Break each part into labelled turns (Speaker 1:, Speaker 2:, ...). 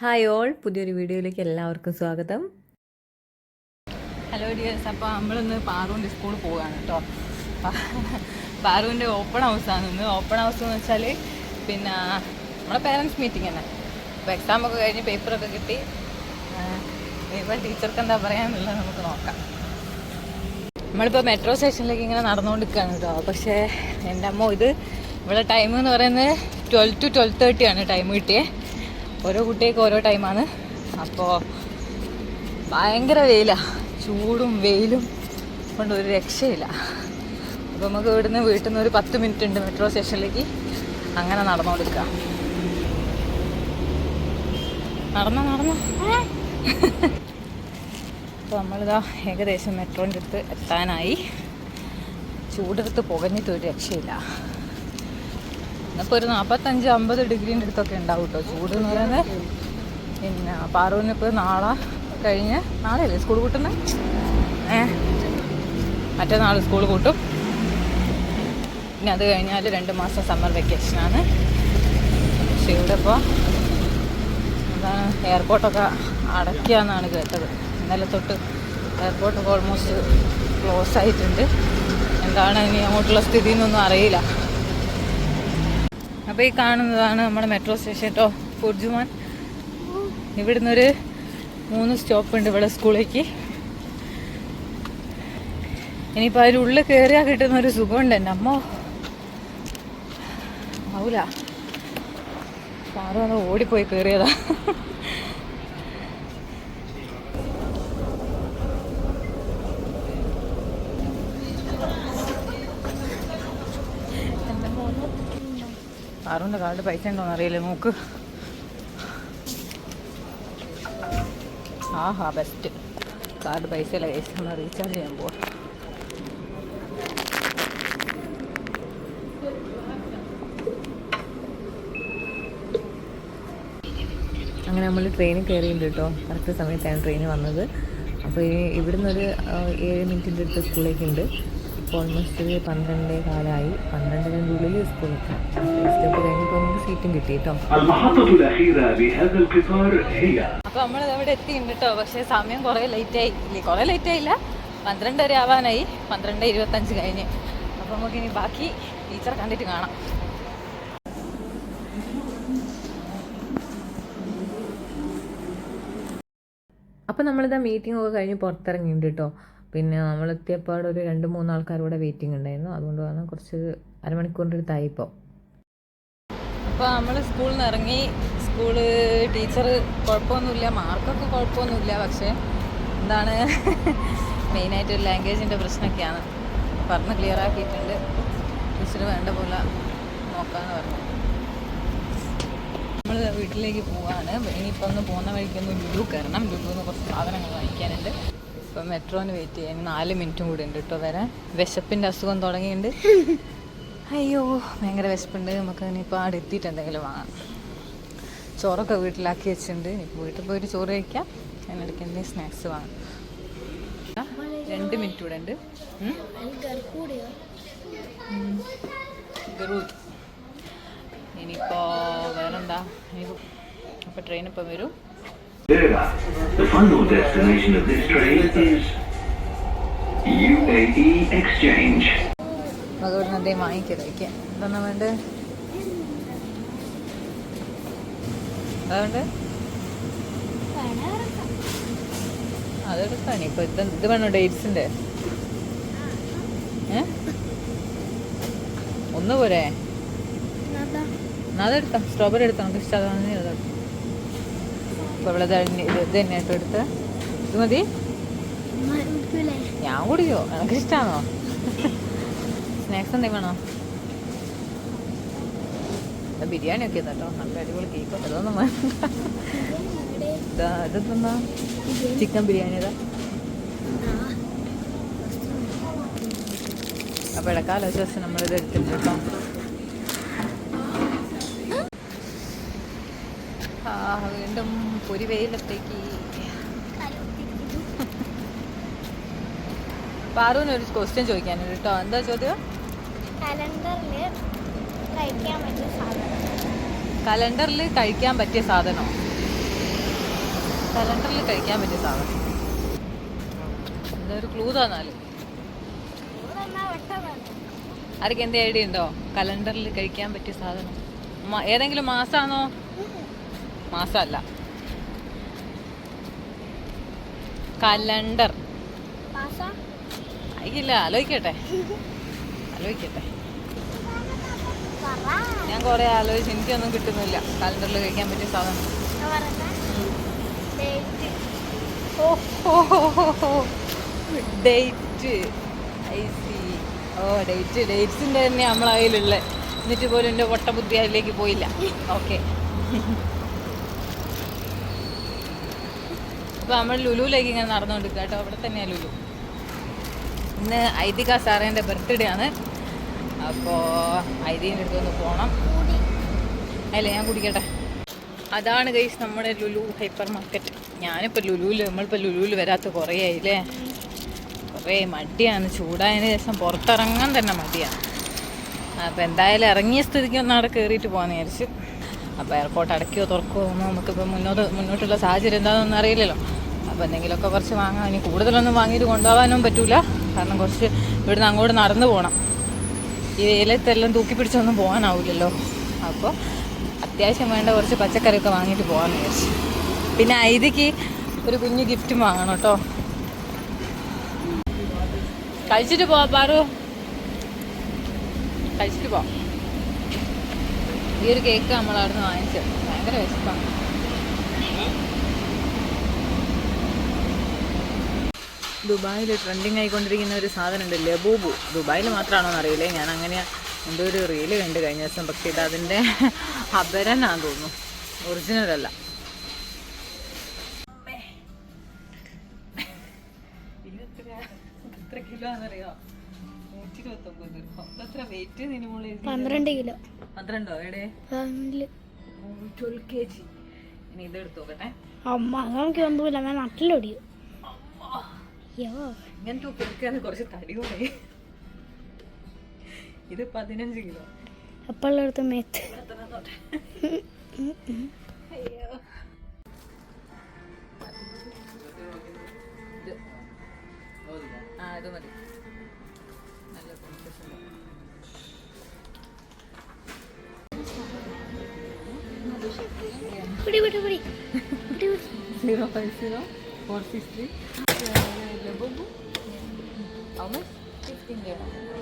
Speaker 1: Hi all പുതിയൊരു വീഡിയോയിലേക്ക് എല്ലാവർക്കും സ്വാഗതം.
Speaker 2: ഹലോ ഡിയേഴ്സ് അപ്പോൾ നമ്മളിന്ന് പാറുവിന്റെ സ്കൂളിൽ പോവുകയാണ് കേട്ടോ പാറുവിന്റെ ഓപ്പൺ ഹൗസാണ് ഇന്ന് ഓപ്പൺ ഹൗസ് എന്ന് വെച്ചാൽ പിന്നെ നമ്മുടെ പേരൻസ് മീറ്റിംഗ് തന്നെ. അപ്പോൾ എക്സാം ഒക്കെ കഴിഞ്ഞ് പേപ്പറൊക്കെ കിട്ടി. ഇപ്പോൾ ടീച്ചർക്ക് എന്താ പറയാന്നുള്ളത് നമുക്ക് നോക്കാം. നമ്മളിപ്പോൾ മെട്രോ സ്റ്റേഷനിലേക്ക് ഇങ്ങനെ നടന്നുകൊണ്ടിരിക്കുകയാണ് കേട്ടോ പക്ഷേ എന്റെ അമ്മ ഇത് ഇവിടെ ടൈം എന്ന് പറയുന്നത് ട്വൽവ് ടു ട്വൽവ് തേർട്ടി ആണ് ടൈം കിട്ടിയേ. ഓരോ കുട്ടികൾക്ക് ഓരോ ടൈമാണ് അപ്പോൾ ഭയങ്കര വെയിലാണ് ചൂടും വെയിലും കൊണ്ട് ഒരു രക്ഷയില്ല. അപ്പോൾ നമുക്ക് ഇവിടുന്ന് വീട്ടിൽ നിന്ന് ഒരു പത്ത് മിനിറ്റ് ഉണ്ട് മെട്രോ സ്റ്റേഷനിലേക്ക് അങ്ങനെ നടന്നുകൊടുക്കുക നടന്നോ നടന്നോ? അപ്പോൾ നമ്മളിതാ ഏകദേശം മെട്രോന്റെ അടുത്ത് എത്താനായി. ചൂടെടുത്ത് പുകഞ്ഞിട്ട് ഒരു രക്ഷയില്ല. ഇന്നിപ്പോൾ ഒരു നാൽപ്പത്തഞ്ച് അമ്പത് ഡിഗ്രീന്റെ അടുത്തൊക്കെ ഉണ്ടാവും കേട്ടോ ചൂട് എന്ന് പറയുന്നത്. പിന്നെ പാറുവിന് ഇപ്പോൾ നാളെ കഴിഞ്ഞ് നാളെ അല്ലേ സ്കൂൾ കൂട്ടുന്നത് ഏ? മറ്റന്നാൾ സ്കൂൾ കൂട്ടും പിന്നെ അത് കഴിഞ്ഞാൽ രണ്ട് മാസം സമ്മർ വെക്കേഷനാണ്. പക്ഷെ ഇവിടെ ഇപ്പോൾ എന്താണ് എയർപോർട്ടൊക്കെ അടയ്ക്കാന്നാണ് കേട്ടത്. ഇന്നലെ തൊട്ട് എയർപോർട്ടൊക്കെ ഓൾമോസ്റ്റ് ക്ലോസ് ആയിട്ടുണ്ട്. എന്താണ് ഇനി അങ്ങോട്ടുള്ള സ്ഥിതി എന്നൊന്നും അറിയില്ല. അപ്പോൾ ഈ കാണുന്നതാണ് നമ്മുടെ മെട്രോ സ്റ്റേഷൻ കേട്ടോ ഫുർജുമാൻ ഇവിടുന്ന് ഒരു മൂന്ന് സ്റ്റോപ്പ് ഉണ്ട് ഇവിടെ സ്കൂളിലേക്ക്. ഇനിയിപ്പോൾ അതിന്റെ ഉള്ളിൽ കയറിയാൽ കിട്ടുന്ന ഒരു സുഖമുണ്ട് എന്റെ അമ്മ. ആവൂല. സാറ് അത് ഓടിപ്പോയി കയറിയതാ സാറുന്റെ കാർഡ് പൈസ ഉണ്ടോന്ന് അറിയില്ല നോക്ക്. ആഹാ ബെസ്റ്റ് കാർഡ് പൈസ ഇല്ല പൈസ ഒന്ന് റീചാർജ് ചെയ്യാൻ പോവാ.
Speaker 1: അങ്ങനെ നമ്മൾ ട്രെയിനിൽ കയറിയിട്ടുണ്ട് കേട്ടോ. കറക്റ്റ് സമയത്താണ് ട്രെയിൻ വന്നത്. അപ്പോൾ ഇവിടുന്ന് ഒരു ഏഴ് മിനിറ്റിന്റെ അടുത്ത് സ്കൂളിലേക്കുണ്ട് ഇപ്പോൾ ഇപ്പോൾ ഓൾമോസ്റ്റ് ഒരു പന്ത്രണ്ടേ കാലമായി പന്ത്രണ്ടിന്റെ ഉള്ളിൽ സ്കൂൾ സ്റ്റെപ്പ് കഴിഞ്ഞപ്പോൾ നമുക്ക് സീറ്റും കിട്ടി കേട്ടോ.
Speaker 2: അപ്പോൾ നമ്മൾ അവിടെ എത്തിയിട്ടുണ്ട് കേട്ടോ. പക്ഷേ സമയം കുറെ ലേറ്റ് ആയി. ഇല്ലേ കുറെ ലേറ്റ് ആയില്ല. പന്ത്രണ്ട് വരെ ആവാനായി. പന്ത്രണ്ട് ഇരുപത്തഞ്ച് കഴിഞ്ഞ്. അപ്പൊ നമുക്ക് ഇനി ബാക്കി ടീച്ചർ കണ്ടിട്ട് കാണാം.
Speaker 1: അപ്പോൾ നമ്മളിതാ മീറ്റിംഗ് ഒക്കെ കഴിഞ്ഞ് പുറത്തിറങ്ങിയിട്ടുണ്ട് കേട്ടോ. പിന്നെ നമ്മളെത്തിയപ്പോൾ അവിടെ ഒരു രണ്ട് മൂന്ന് ഇവിടെ വെയിറ്റിംഗ് ഉണ്ടായിരുന്നു അതുകൊണ്ട് വന്ന് കുറച്ച് അരമണിക്കൂറിന്റെ അടുത്തായിപ്പോൾ
Speaker 2: അപ്പോൾ നമ്മൾ സ്കൂളിൽ നിന്ന് ഇറങ്ങി. സ്കൂൾ ടീച്ചർ കുഴപ്പമൊന്നുമില്ല. മാർക്കൊക്കെ കുഴപ്പമൊന്നുമില്ല. പക്ഷേ എന്താണ് മെയിനായിട്ട് ഒരു ലാംഗ്വേജിന്റെ പ്രശ്നമൊക്കെയാണ്. പറഞ്ഞ് ക്ലിയർ ആക്കിയിട്ടുണ്ട്. ടീച്ചർ വേണ്ട പോലെ നോക്കാമെന്ന് പറഞ്ഞു. നമ്മൾ വീട്ടിലേക്ക് പോവാണ്. ഇനിയിപ്പോൾ ഒന്ന് പോകുന്ന വഴിക്കൊന്ന് ലുലു കയറണം. ലുലുന്ന് കുറച്ച് സാധനങ്ങൾ വാങ്ങിക്കാനുണ്ട്. ഇപ്പം മെട്രോന് വെയിറ്റ് ചെയ്യാൻ നാല് മിനിറ്റും കൂടി ഉണ്ട് കേട്ടോ വരാൻ. വിശപ്പിന്റെ അസുഖം തുടങ്ങിയിട്ടുണ്ട്. അയ്യോ ഭയങ്കര വിശപ്പുണ്ട്. നമുക്ക് ഇനിയിപ്പോൾ അവിടെ എത്തിയിട്ട് എന്തെങ്കിലും വാങ്ങാം. ചോറൊക്കെ വീട്ടിലാക്കി വെച്ചിട്ടുണ്ട്. ഇനിയിപ്പോൾ വീട്ടിൽ പോയിട്ട് ചോറ് കഴിക്കാം. അതിനിടയ്ക്ക് എന്തെങ്കിലും സ്നാക്സ് വാങ്ങാം. രണ്ട് മിനിറ്റ് കൂടെ ഉണ്ട്. ഇനിയിപ്പോ വേറെന്താ? ഇനിയിപ്പോൾ അപ്പോൾ ട്രെയിൻ ഇപ്പം വരും.
Speaker 3: The final destination of this train is UAE Exchange.
Speaker 2: നമുക്ക് ഇവിടെ നിന്ന് എന്തെങ്കിലും വാങ്ങിക്കാം കഴിക്കാൻ എന്താണ് വേണ്ടത് എന്താ വേണ്ടത് അതെടുക്കാം. ഇത് ഇത് വേണോ? ഡേറ്റ്സിന്റെ? ഏ? ഒന്ന് പോരെ. എന്നാ അതെടുക്കാം. സ്ട്രോബെറി എടുത്താൽ നമുക്ക് ഇഷ്ടം അതാണ് ഇവിടെ ഇത് തന്നെ തന്നെയായിട്ട് എടുത്ത്. ഇത് മതി. ഞാൻ കുടിക്കോ? എനിക്ക് ഇഷ്ടമാണോ സ്നാക്സ് എന്തെങ്കിലും വേണോ? ബിരിയാണി ഒക്കെ കേട്ടോ നല്ല അടിപൊളി കേക്ക് അതൊന്നും വേണ്ട. ഇതാ, ഇതെന്താ? ചിക്കൻ ബിരിയാണി ഇതാ. അപ്പോൾ ഇടക്കാല ദിവസം നമ്മളിത് എടുത്തിട്ടുണ്ട് കേട്ടോ. വീണ്ടും പൊരി വെയിലത്തേക്ക് പാറുവിന് ഒരു ക്വസ്റ്റ്യൻ ചോദിക്കാനുണ്ട് കേട്ടോ. എന്താ ചോദ്യം?
Speaker 4: കലണ്ടറിൽ കഴിക്കാൻ പറ്റിയ സാധനം.
Speaker 2: കലണ്ടറിൽ കഴിക്കാൻ പറ്റിയ സാധനം. ഇതൊരു ക്ലൂ തന്നാൽ? ആർക്കെന്ത് ഐഡിയ ഉണ്ടോ? കലണ്ടറിൽ കഴിക്കാൻ പറ്റിയ സാധനം. ഏതെങ്കിലും മാസാണോ മാസമല്ല. കലണ്ടർ. ആയിക്കില്ല ആലോചിക്കട്ടെ. ആലോചിക്കട്ടെ. ഞാൻ കുറെ ആലോചിച്ച് എനിക്കൊന്നും കിട്ടുന്നില്ല കലണ്ടറിൽ കഴിക്കാൻ പറ്റിയ സാധനം.
Speaker 4: Date
Speaker 2: date I C O date ഡേറ്റ്സിന്റെ തന്നെ നമ്മളെ കയ്യിലുള്ള. എന്നിട്ട് പോലും എന്റെ വട്ടബുദ്ധി അതിലേക്ക് പോയില്ല. ഓക്കെ അപ്പോൾ നമ്മൾ ലുലുവിലേക്ക് ഇങ്ങനെ നടന്നുകൊണ്ട് കേട്ടോ. അവിടെ തന്നെയാണ് ലുലു. ഇന്ന് ഐതിക സാറേന്റെ ബർത്ത്ഡേ ആണ്. അപ്പോൾ ഐതിന്റെ അടുത്തൊന്ന് പോകണം അല്ലേ ഞാൻ കുടിക്കട്ടെ. അതാണ് ഗൈസ് നമ്മുടെ ലുലു ഹൈപ്പർ മാർക്കറ്റ് ഞാനിപ്പോൾ ലുലുവിൽ നമ്മളിപ്പോൾ ലുലുവിൽ വരാത്ത കുറേ ആയില്ലേ? കുറേ മടിയാണ്. ചൂടായതിന് ശേഷം പുറത്തിറങ്ങാൻ തന്നെ മടിയാണ്. അപ്പോൾ എന്തായാലും ഇറങ്ങിയ സ്ഥിതിക്ക് ഒന്ന് അവിടെ കയറിയിട്ട് പോകാമെന്ന് വിചാരിച്ചു. അപ്പോൾ എയർപോർട്ട് അടയ്ക്കുകയോ തുറക്കുകയോ ഒന്നും നമുക്കിപ്പോൾ മുന്നോട്ട് മുന്നോട്ടുള്ള സാഹചര്യം എന്താണെന്നൊന്നും അറിയില്ലല്ലോ. അപ്പോൾ എന്തെങ്കിലുമൊക്കെ കുറച്ച് വാങ്ങാൻ ഇനി കൂടുതലൊന്നും വാങ്ങിയിട്ട് കൊണ്ടുപോകാനൊന്നും പറ്റില്ല കാരണം കുറച്ച് ഇവിടുന്ന് അങ്ങോട്ട് നടന്നു പോകണം ഈ വെയിലത്തെല്ലാം തൂക്കി പിടിച്ചൊന്നും പോകാനാവില്ലല്ലോ അപ്പോൾ അത്യാവശ്യം വേണ്ട കുറച്ച് പച്ചക്കറിയൊക്കെ വാങ്ങിയിട്ട് പോകാമെന്ന് വിചാരിച്ചു. പിന്നെ ഐതിക്ക് ഒരു കുഞ്ഞു ഗിഫ്റ്റും വാങ്ങണം കേട്ടോ. കഴിച്ചിട്ട് പോവാ പാറു. കഴിച്ചിട്ട് പോവാം ഈ ഒരു കേക്ക് നമ്മൾ അവിടുന്ന് വാങ്ങിച്ചത്. ഭയങ്കര വിശപ്പാണ്. ദുബായിൽ ട്രെൻഡിങ് ആയിക്കൊണ്ടിരിക്കുന്ന ഒരു സാധനമുണ്ട് ലബൂബു. ദുബായിൽ മാത്രമാണോ എന്നറിയില്ലേ ഞാൻ അങ്ങനെ എന്തോ ഒരു റീൽ കണ്ട് കഴിഞ്ഞ ദിവസം. പക്ഷേ ഇത് അതിന്റെ അപരനാന്ന് തോന്നുന്നു. ഒറിജിനൽ അല്ല. എത്ര കിലോ ആണെന്നറിയോ
Speaker 4: പന്ത്രണ്ട് കിലോ.
Speaker 2: പന്ത്രണ്ടോ? എവിടെ? ട്വൽവ് കെ ജി ഇനി ഇത് എടുത്തു നോക്കട്ടെ.
Speaker 4: അമ്മ നമുക്ക് ഒന്നുമില്ല. ഞാൻ നട്ടിലൊടിയും
Speaker 2: ഇങ്ങനത്തെ പെരുക്കാണ് കുറച്ച് തടി കൂടെ. ഇത് പതിനഞ്ച് കിലോ.
Speaker 4: എപ്പോഴെടുത്ത് മേത്ത്.
Speaker 2: ആ ഇത് മതി. Four five zero four six three.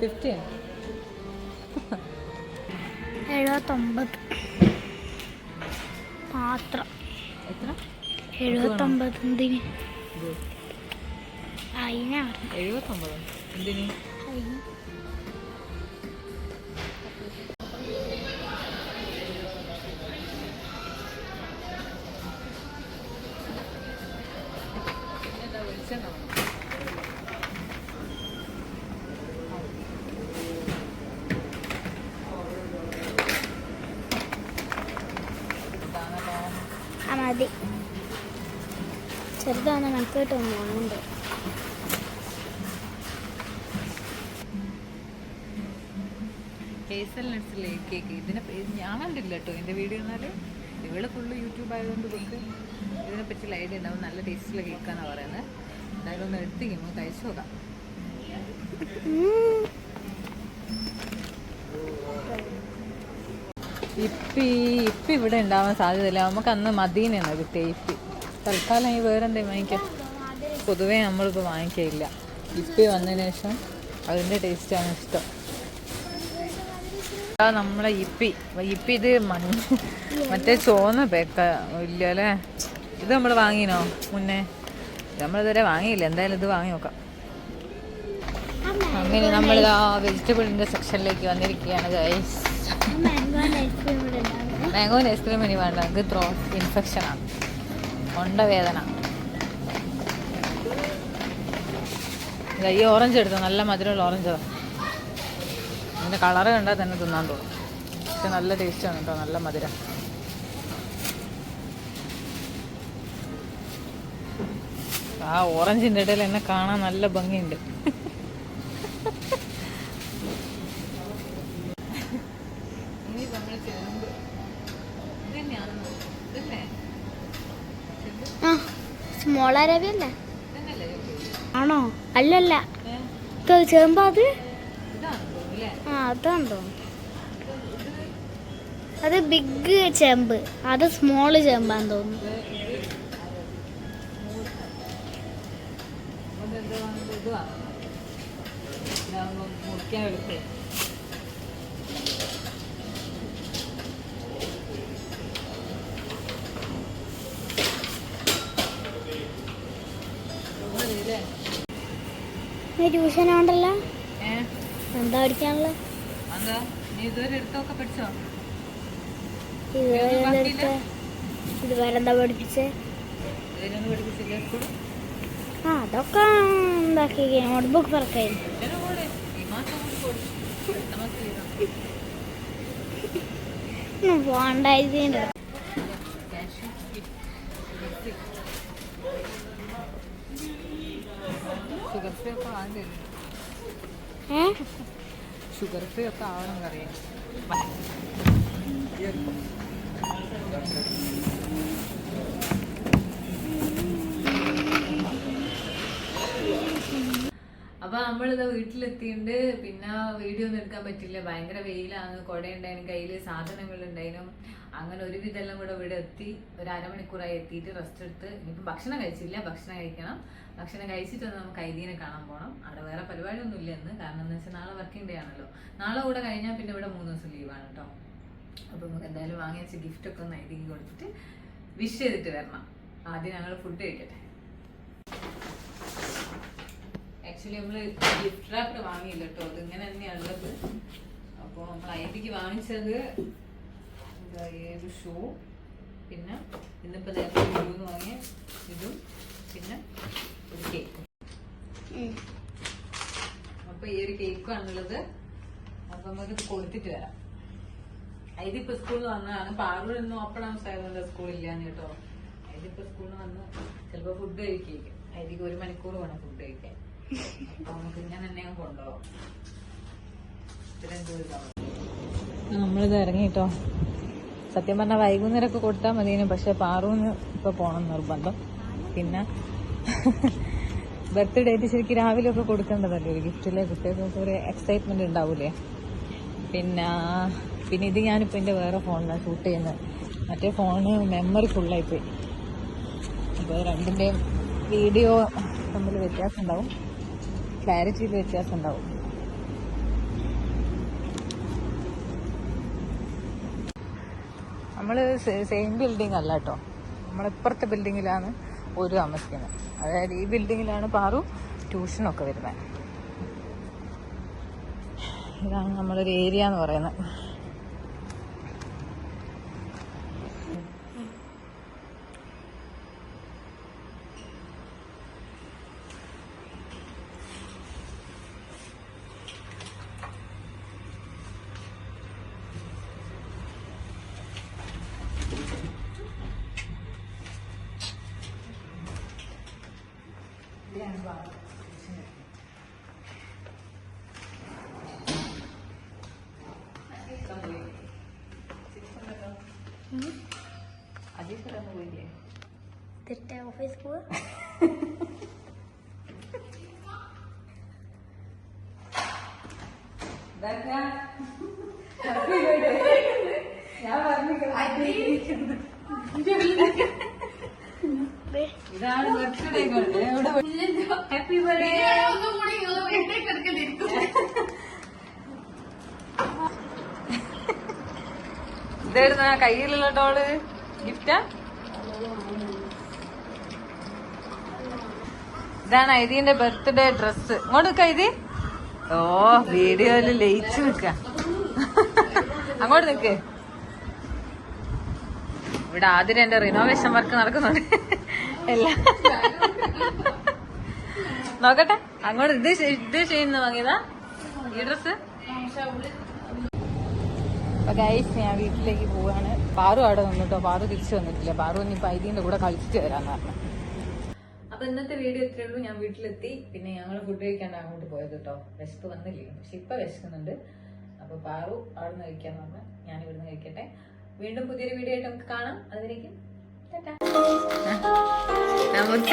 Speaker 2: Fifteen
Speaker 4: എഴുപത്തൊമ്പത്. മാത്രം.
Speaker 2: എത്ര?
Speaker 4: എഴുപത്തൊമ്പത്. എന്തിന്? അതിനാ
Speaker 2: എഴുപത്തൊമ്പത്. എന്തിന്?
Speaker 4: ചെറുതാണ് നമുക്ക് തോന്നുന്നുണ്ട്
Speaker 2: ഹേസൽ നട്സിലെ കേക്ക്? ഇതിനെ ഞാൻ കണ്ടില്ല കേട്ടോ. എന്റെ വീഡിയോ എന്നാൽ ഇവൾ ഫുള്ള് യൂട്യൂബ് ആയതുകൊണ്ട് ഇവൾക്ക് ഇതിനെ പറ്റിയുള്ള ഐഡിയ ഉണ്ടാവും നല്ല ടേസ്റ്റുള്ള കേക്കാന്നാണ് പറയുന്നത് എന്തായാലും ഒന്ന് എടുത്തിരിക്കുമ്പോൾ കഴിച്ചു നോക്കാം. ഇപ്പി ഇപ്പി ഇവിടെ ഉണ്ടാവാൻ സാധ്യതയില്ല. നമുക്ക് അന്ന് മദീനാണ് കിട്ടിയ? ഇപ്പി. തൽക്കാലം ഈ വേറെ എന്തെങ്കിലും വാങ്ങിക്കാം. പൊതുവേ നമ്മളിപ്പോൾ വാങ്ങിക്കയില്ല. ഇപ്പി വന്നതിന് ശേഷം അതിന്റെ ടേസ്റ്റാണ് ഇഷ്ടം. നമ്മളെ ഇപ്പി. ഇപ്പി ഇത് മഞ്ഞ മറ്റേ ചോന്ന പേക്ക ഇല്ല അല്ലേ ഇത് നമ്മൾ വാങ്ങിനോ മുന്നേ? നമ്മളിതുവരെ വാങ്ങിയില്ല. എന്തായാലും ഇത് വാങ്ങി നോക്കാം. അങ്ങനെ നമ്മളിതാ വെജിറ്റബിളിന്റെ സെക്ഷനിലേക്ക് വന്നിരിക്കുകയാണ് ഗൈസ്
Speaker 4: മാംഗോൻ ഐസ്ക്രീം
Speaker 2: മാംഗോന്റെ ഇനി വേണ്ട. ത്രോ ഇൻഫെക്ഷനാണ്. തൊണ്ടവേദന. വേദന ഈ ഓറഞ്ച് എടുത്തു? നല്ല മധുരമുള്ള ഓറഞ്ച് അതിന്റെ കളറ് കണ്ടാൽ തന്നെ തിന്നാൻ തോന്നും. പക്ഷെ നല്ല ടേസ്റ്റാണ് കേട്ടോ നല്ല മധുരം. ആ ഓറഞ്ചിന്റെ ഇടയിൽ എന്നെ കാണാൻ നല്ല ഭംഗിയുണ്ട്.
Speaker 4: അല്ലേ ആണോ? അല്ലല്ല. ഇത് ചേമ്പ് അത്? ആ അതാണ് തോന്നുന്നു. അത് ബിഗ് ചേമ്പ്. അത് സ്മോൾ ചേമ്പാന്ന് തോന്നുന്നു.
Speaker 2: ഏഹ്
Speaker 4: എന്താ പഠിക്കാനുള്ള
Speaker 2: എന്താ നീ ഇതുവരെ എടുത്തൊക്കെ പഠിച്ചോ?
Speaker 4: ഇതുവരെ എന്താ പഠിക്കാനുള്ള ഇതുവരെ എന്താ പഠിപ്പിച്ചേ ആ അതൊക്കെ എന്താക്കി
Speaker 2: അടുത്ത മാസം ലീവാ
Speaker 4: പോണ്ടായിരുന്നു
Speaker 2: ഷുഗർ ഫ്രീ ഒക്കെ ആകണ്ടേ
Speaker 4: ഏ
Speaker 2: ഷുഗർ ഫ്രീ ഒക്കെ ആവണം അറിയാം. അപ്പൊ നമ്മളിത് വീട്ടിലെത്തിയിട്ടുണ്ട് പിന്നെ വീഡിയോ ഒന്നും എടുക്കാൻ പറ്റില്ല. ഭയങ്കര വെയിലാണ്. കുട ഉണ്ടായിരുന്നു കയ്യിൽ സാധനങ്ങൾ ഉണ്ടായിരുന്നു അങ്ങനെ ഒരു എല്ലാം കൂടെ ഇവിടെ എത്തി. ഒരു അരമണിക്കൂറായി എത്തിയിട്ട് റെസ്റ്റ് എടുത്ത് ഇനിയിപ്പം ഭക്ഷണം കഴിച്ചില്ല. ഭക്ഷണം കഴിക്കണം. ഭക്ഷണം കഴിച്ചിട്ട് ഒന്ന് നമുക്ക് ഐദീനെ കാണാൻ പോകണം അവിടെ വേറെ പരിപാടിയൊന്നും ഇല്ല എന്ന് കാരണം എന്ന് വെച്ചാൽ നാളെ വർക്കിംഗ് ഡേ ആണല്ലോ. നാളെ കൂടെ കഴിഞ്ഞാൽ പിന്നെ ഇവിടെ മൂന്ന് ദിവസം ലീവാണ് കേട്ടോ അപ്പോൾ നമുക്ക് എന്തായാലും വാങ്ങി വെച്ച ഗിഫ്റ്റ് ഒക്കെ ഒന്ന് ഐദീക്ക് കൊടുത്തിട്ട് വിഷ് ചെയ്തിട്ട് വരണം. ആദ്യം ഞങ്ങൾ ഫുഡ് കഴിക്കട്ടെ. ആക്ച്വലി നമ്മൾ ഗിഫ്റ്റ് റാപ്പർ വാങ്ങിയില്ല കേട്ടോ. അത് ഇങ്ങനെ തന്നെയാണ് ഉള്ളത് അപ്പോൾ നമ്മൾ ഐദിക്ക് വാങ്ങിച്ചത് എന്താ ഏത് ഷൂ? പിന്നെ ഇന്നിപ്പോൾ നേരത്തെ ഷൂന്ന് വാങ്ങിയ ഇതും പിന്നെ ഒരു കേക്ക് അപ്പോൾ ഈ ഒരു കേക്കാണുള്ളത് അപ്പം നമുക്ക് കൊടുത്തിട്ട് വരാം. ഇതിപ്പോ സ്കൂളിൽ വന്നതാണ്. പാറൂരൊന്നും ഓപ്പൺ ഹൗസ് ആയതുകൊണ്ട് സ്കൂളില്ലാന്ന് കേട്ടോ. ഇതിപ്പോ സ്കൂളിൽ വന്ന് ചിലപ്പോ ഫുഡ് കഴിക്കും. അതിലേക്ക് ഒരു മണിക്കൂർ വേണം ഫുഡ് കഴിക്കാൻ. അപ്പൊ നമ്മളിത് ഇറങ്ങിട്ടോ. സത്യം പറഞ്ഞാൽ വൈകുന്നേരമൊക്കെ കൊടുത്താൽ മതിയേനു പക്ഷെ പാറൂന്ന് ഇപ്പൊ പോണം നിർബന്ധം. പിന്നെ ബർത്ത്ഡേ ഡേറ്റ് ശരിക്കും രാവിലെ ഒക്കെ കൊടുക്കേണ്ടതല്ലേ? ഒരു ഗിഫ്റ്റിലെ കുട്ടികൾക്ക് ഒരു എക്സൈറ്റ്മെന്റ് ഉണ്ടാവൂലേ? പിന്നെ പിന്നെ ഇത് ഞാനിപ്പോൾ എന്റെ വേറെ ഫോണിലാണ് ഷൂട്ട് ചെയ്യുന്നത് മറ്റേ ഫോണ് മെമ്മറി ഫുള്ളായിപ്പോയി അപ്പോൾ രണ്ടിന്റെയും വീഡിയോ തമ്മിൽ വ്യത്യാസം ഉണ്ടാവും. ക്ലാരിറ്റിയിൽ വ്യത്യാസം ഉണ്ടാവും. നമ്മൾ സെയിം ബിൽഡിംഗ് അല്ല കേട്ടോ നമ്മളിപ്പുറത്തെ ബിൽഡിങ്ങിലാണ് ഒരു താമസിക്കുന്നത്. അതായത് ഈ ബിൽഡിങ്ങിലാണ് പാറു ട്യൂഷനൊക്കെ വരുന്നത്. ഇതാണ് നമ്മളൊരു ഏരിയ എന്ന് പറയുന്നത്. പോയില്ലേ
Speaker 4: തെറ്റ ഓഫീസ് പോവാ
Speaker 2: ഇതാണ് ബർത്ത്ഡേ ഹാപ്പി ബർത്ത്ഡേ ഇതായിരുന്നു ആ കയ്യിലുള്ള ഡോൾ ഗിഫ്റ്റാ ഇതാണ് ഐതിന്റെ ബർത്ത്ഡേ ഡ്രസ് ഇങ്ങോട്ട് നിൽക്ക ഐതി. ഓ വീഡിയോയിൽ ലയിച്ചു നിക്ക അങ്ങോട്ട് നിക്ക്. ഇവിടെ ആദ്യം എന്റെ റിനോവേഷൻ വർക്ക് നടക്കുന്നുണ്ട്. എല്ലാം നോക്കട്ടെ. അങ്ങോട്ട് ഇത് ഇത് ചെയ്യുന്ന വാങ്ങിയതാ ഈ ഡ്രസ് ഗൈസ് ഞാൻ വീട്ടിലേക്ക് പോവാണ്. പാറു അവിടെ നിന്നിട്ടോ? പാറു തിരിച്ചു വന്നിട്ടില്ല. പാറു ഇനി പൈതീന്റെ കൂടെ കളിച്ചിട്ട് വരാന്ന് പറഞ്ഞു. അപ്പൊ ഇന്നത്തെ വീഡിയോ ഇത്രേ ഉള്ളൂ. ഞാൻ വീട്ടിലെത്തി. പിന്നെ ഞങ്ങൾ ഫുഡ് കഴിക്കാണ്ട് അങ്ങോട്ട് പോയത് കേട്ടോ വിശപ്പ് വന്നില്ലേ? പക്ഷെ ഇപ്പൊ വിശക്കുന്നുണ്ട്. അപ്പൊ പാറു അവിടെ നിന്ന് കഴിക്കാന്ന് പറഞ്ഞു. ഞാൻ ഇവിടുന്ന് കഴിക്കട്ടെ. വീണ്ടും പുതിയൊരു വീഡിയോ ആയിട്ട് നമുക്ക് കാണാം. അതിലേക്ക് 拜
Speaker 5: 拜，
Speaker 2: 来不叫。